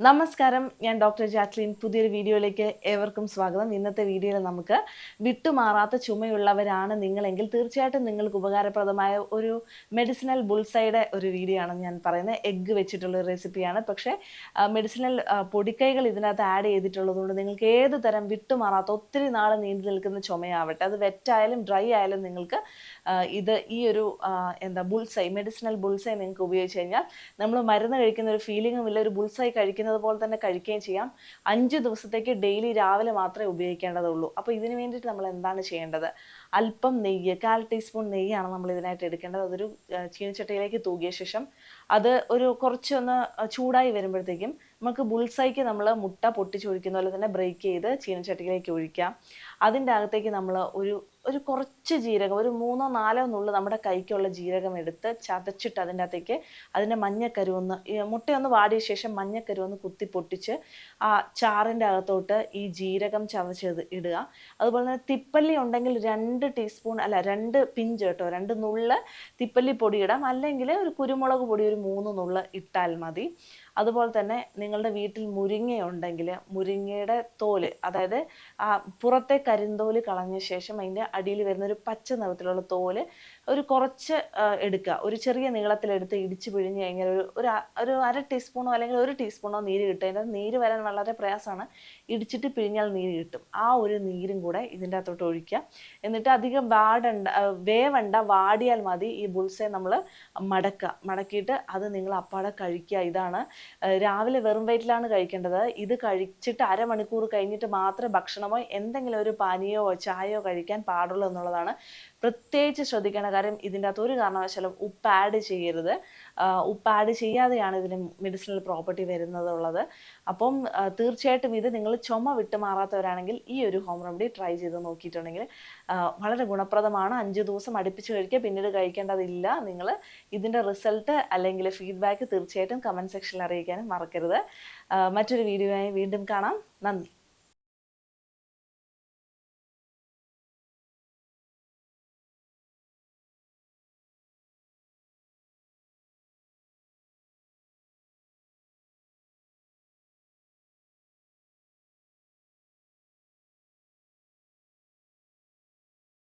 നമസ്കാരം. ഞാൻ doctor Jacqueline പുതിയൊരു വീഡിയോയിലേക്ക് ഏവർക്കും സ്വാഗതം. ഇന്നത്തെ വീഡിയോയിൽ നമുക്ക് വിട്ടുമാറാത്ത ചുമയുള്ളവരാണ് നിങ്ങളെങ്കിൽ തീർച്ചയായിട്ടും നിങ്ങൾക്ക് ഉപകാരപ്രദമായ ഒരു മെഡിസിനൽ ബുൾസൈഡ് ഒരു വീഡിയോ ആണ് ഞാൻ പറയുന്നത്. എഗ്ഗ് വെച്ചിട്ടുള്ള ഒരു റെസിപ്പിയാണ് പക്ഷേ മെഡിസിനൽ പൊടിക്കൈകൾ ഇതിനകത്ത് ആഡ് ചെയ്തിട്ടുള്ളതുകൊണ്ട് നിങ്ങൾക്ക് ഏത് തരം വിട്ടുമാറാത്ത ഒത്തിരി നാൾ നീണ്ടു നിൽക്കുന്ന ചുമയാവട്ടെ അത് വെറ്റായാലും ഡ്രൈ ആയാലും നിങ്ങൾക്ക് ഇത് ഈ ഒരു എന്താ ബുൾസൈ മെഡിസിനൽ ബുൾസൈ നിങ്ങൾക്ക് ഉപയോഗിച്ച് കഴിഞ്ഞാൽ നമ്മൾ മരുന്ന് കഴിക്കുന്ന ഒരു ഫീലിംഗും ഇല്ല ഒരു ബുൾസൈ കഴിക്കുന്നത് പോലെ തന്നെ കഴിക്കുകയും ചെയ്യാം. അഞ്ച് ദിവസത്തേക്ക് ഡെയിലി രാവിലെ മാത്രമേ ഉപയോഗിക്കേണ്ടതുള്ളൂ. അപ്പോൾ ഇതിനു വേണ്ടിയിട്ട് നമ്മൾ എന്താണ് ചെയ്യേണ്ടത്? അല്പം നെയ്യ് കാൽ ടീസ്പൂൺ നെയ്യാണ് നമ്മൾ ഇതിനായിട്ട് എടുക്കേണ്ടത്. അതൊരു ചീനച്ചട്ടിയിലേക്ക് തൂകിയ ശേഷം അത് ഒരു കുറച്ചൊന്ന് ചൂടായി വരുമ്പോഴത്തേക്കും നമുക്ക് ബുൾസൈക്ക് നമ്മൾ മുട്ട പൊട്ടിച്ചൊഴിക്കുന്ന പോലെ തന്നെ ബ്രേക്ക് ചെയ്ത് ചീനച്ചട്ടിയിലേക്ക് ഒഴിക്കാം. അതിന്റെ അകത്തേക്ക് നമ്മൾ ഒരു ഒരു കുറച്ച് ജീരകം ഒരു മൂന്നോ നാലോ നുള്ളു നമ്മുടെ കൈക്കുള്ള ജീരകം എടുത്ത് ചതച്ചിട്ട് അതിന്റെ അകത്തേക്ക് അതിന്റെ മഞ്ഞക്കരുവൊന്ന് മുട്ടയൊന്ന് വാടിയ ശേഷം മഞ്ഞക്കരുവൊന്ന് കുത്തി പൊട്ടിച്ച് ആ ചാറിന്റെ അകത്തോട്ട് ഈ ജീരകം ചതച്ചത് ഇടുക. അതുപോലെ തന്നെ തിപ്പല്ലി ഉണ്ടെങ്കിൽ രണ്ട് ടീസ്പൂൺ അല്ല രണ്ട് പിഞ്ച് കേട്ടോ രണ്ട് നുള്ള് തിപ്പല്ലി പൊടി ഇടാം. അല്ലെങ്കിൽ ഒരു കുരുമുളക് പൊടി ഒരു മൂന്ന് നുള്ള് ഇട്ടാൽ മതി. അതുപോലെ തന്നെ നിങ്ങളുടെ വീട്ടിൽ മുരിങ്ങ ഉണ്ടെങ്കിൽ മുരിങ്ങയുടെ തോൽ അതായത് ആ പുറത്തെ കരിന്തോൽ കളഞ്ഞ ശേഷം അതിന്റെ അടിയിൽ വരുന്ന ഒരു പച്ച നിറത്തിലുള്ള തോൽ ഒരു കുറച്ച് എടുക്കുക. ഒരു ചെറിയ നീളത്തിലെടുത്ത് ഇടിച്ച് പിഴിഞ്ഞ് കഴിഞ്ഞാൽ ഒരു ഒരു ഒരു അര ടീസ്പൂണോ അല്ലെങ്കിൽ ഒരു ടീസ്പൂണോ നീര് കിട്ടും. അതിന്റെ നീര് വരാൻ വളരെ പ്രയാസമാണ്. ഇടിച്ചിട്ട് പിഴിഞ്ഞാൽ നീര് കിട്ടും. ആ ഒരു നീരും കൂടെ ഇതിന്റെ അകത്തോട്ട് ഒഴിക്കുക. എന്നിട്ട് അധികം വാടണ്ട വേവണ്ട വാടിയാൽ മതി. ഈ ബുൾസെ നമ്മൾ മടക്കുക. മടക്കിയിട്ട് അത് നിങ്ങൾ അപ്പാടെ കഴിക്കുക. ഇതാണ് രാവിലെ വെറും വയറ്റിലാണ് കഴിക്കേണ്ടത്. ഇത് കഴിച്ചിട്ട് അരമണിക്കൂർ കഴിഞ്ഞിട്ട് മാത്രമേ ഭക്ഷണമോ എന്തെങ്കിലും ഒരു പാനീയമോ ചായയോ കഴിക്കാൻ പാടുള്ളൂ എന്നുള്ളതാണ് പ്രത്യേകിച്ച് ശ്രദ്ധിക്കേണ്ട കാര്യം ഇതിന്റെ അകത്ത് ഒരു കാരണവശാലും ഉപ്പ് ആഡ് ചെയ്യരുത്. ഉപ്പ് ആഡ് ചെയ്യാതെയാണ് ഇതിന് മെഡിസിനൽ പ്രോപ്പർട്ടി വരുന്നതുള്ളത്. അപ്പം തീർച്ചയായിട്ടും ഇത് നിങ്ങൾ ചുമ വിട്ട് മാറാത്തവരാണെങ്കിൽ ഈ ഒരു ഹോം റെമഡി ട്രൈ ചെയ്ത് നോക്കിയിട്ടുണ്ടെങ്കിൽ വളരെ ഗുണപ്രദമാണ്. അഞ്ച് ദിവസം അടുപ്പിച്ച് കഴിക്കുക പിന്നീട് കഴിക്കേണ്ടതില്ല. നിങ്ങൾ ഇതിന്റെ റിസൾട്ട് അല്ലെങ്കിൽ ഫീഡ്ബാക്ക് തീർച്ചയായിട്ടും കമന്റ് സെക്ഷനിൽ അറിയിക്കാനും മറക്കരുത്. മറ്റൊരു വീഡിയോയായി വീണ്ടും കാണാം. നന്ദി.